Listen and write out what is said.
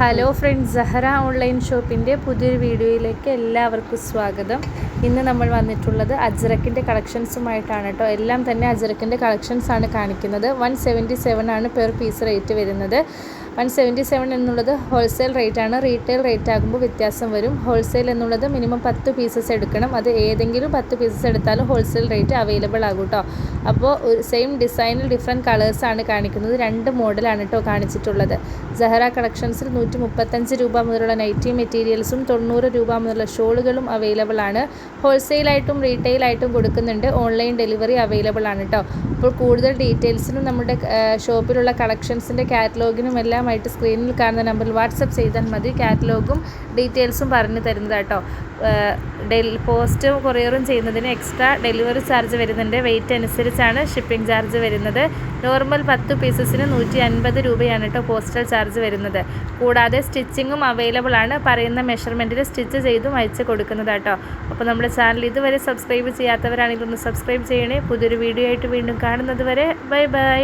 Hello friends Zahra online ഷോപ്പിന്റെ പുതിയൊരു വീഡിയോയിലേക്ക് എല്ലാവർക്കും സ്വാഗതം. ഇന്ന് നമ്മൾ വന്നിട്ടുള്ളത് അജ്രക്കിന്റെ കളക്ഷൻസുമായിട്ടാണ് കേട്ടോ. എല്ലാം തന്നെ അജ്രക്കിന്റെ കളക്ഷൻസാണ് കാണിക്കുന്നത്. വൺ സെവന്റി സെവൻ ആണ് പെർ പീസ് റേറ്റ് വരുന്നത്. വൺ സെവന്റി സെവൻ എന്നുള്ളത് ഹോൾസെയിൽ റേറ്റ് ആണ് റീറ്റെയിൽ റേറ്റ് ആകുമ്പോൾ വ്യത്യാസം വരും. ഹോൾസെയിൽ എന്നുള്ളത് മിനിമം പത്ത് പീസസ് എടുക്കണം. അത് ഏതെങ്കിലും പത്ത് പീസസ് എടുത്താലും ഹോൾസെയിൽ റേറ്റ് അവൈലബിൾ ആകും കേട്ടോ. അപ്പോൾ സെയിം ഡിസൈനിൽ ഡിഫറെന്റ് കളേഴ്സാണ് കാണിക്കുന്നത്. രണ്ട് മോഡലാണ് കേട്ടോ കാണിച്ചിട്ടുള്ളത്. സഹറ കളക്ഷൻസിൽ നൂറ്റി മുപ്പത്തഞ്ച് രൂപ മുതലുള്ള നൈറ്റി മെറ്റീരിയൽസും തൊണ്ണൂറ് രൂപ മുതലുള്ള ഷോളുകളും അവൈലബിൾ ആണ്. ഹോൾസെയിലായിട്ടും റീറ്റെയിലായിട്ടും കൊടുക്കുന്നുണ്ട്. ഓൺലൈൻ ഡെലിവറി അവൈലബിൾ ആണ് കേട്ടോ അപ്പോൾ കൂടുതൽ ഡീറ്റെയിൽസിനും നമ്മുടെ ഷോപ്പിലുള്ള കളക്ഷൻസിന്റെ കാറ്റലോഗിനും എല്ലാമായിട്ട് സ്ക്രീനിൽ കാണുന്ന നമ്പറിൽ വാട്സപ്പ് ചെയ്താൽ മതി. കാറ്റലോഗും ഡീറ്റെയിൽസും പറഞ്ഞു തരുന്നത് കേട്ടോ ഡെൽ പോസ്റ്റും കൊറിയറും ചെയ്യുന്നതിന് എക്സ്ട്രാ ഡെലിവറി ചാർജ് വരുന്നുണ്ട്. വെയിറ്റ് അനുസരിച്ചാണ് ഷിപ്പിംഗ് ചാർജ് വരുന്നത്. നോർമൽ പത്ത് പീസസിന് നൂറ്റി അൻപത് രൂപയാണ് കേട്ടോ പോസ്റ്റൽ ചാർജ് വരുന്നത്. കൂടാതെ സ്റ്റിച്ചിങ്ങും അവൈലബിൾ ആണ്. പറയുന്ന മെഷർമെന്റിൽ സ്റ്റിച്ച് ചെയ്തും അയച്ച് കൊടുക്കുന്നത് കേട്ടോ അപ്പോൾ നമ്മുടെ ചാനൽ ഇതുവരെ സബ്സ്ക്രൈബ് ചെയ്യാത്തവരാണെങ്കിൽ ഒന്ന് സബ്സ്ക്രൈബ് ചെയ്യണേ. പുതിയൊരു വീഡിയോ ആയിട്ട് വീണ്ടും കാണുന്നത് വരെ ബൈ ബൈ.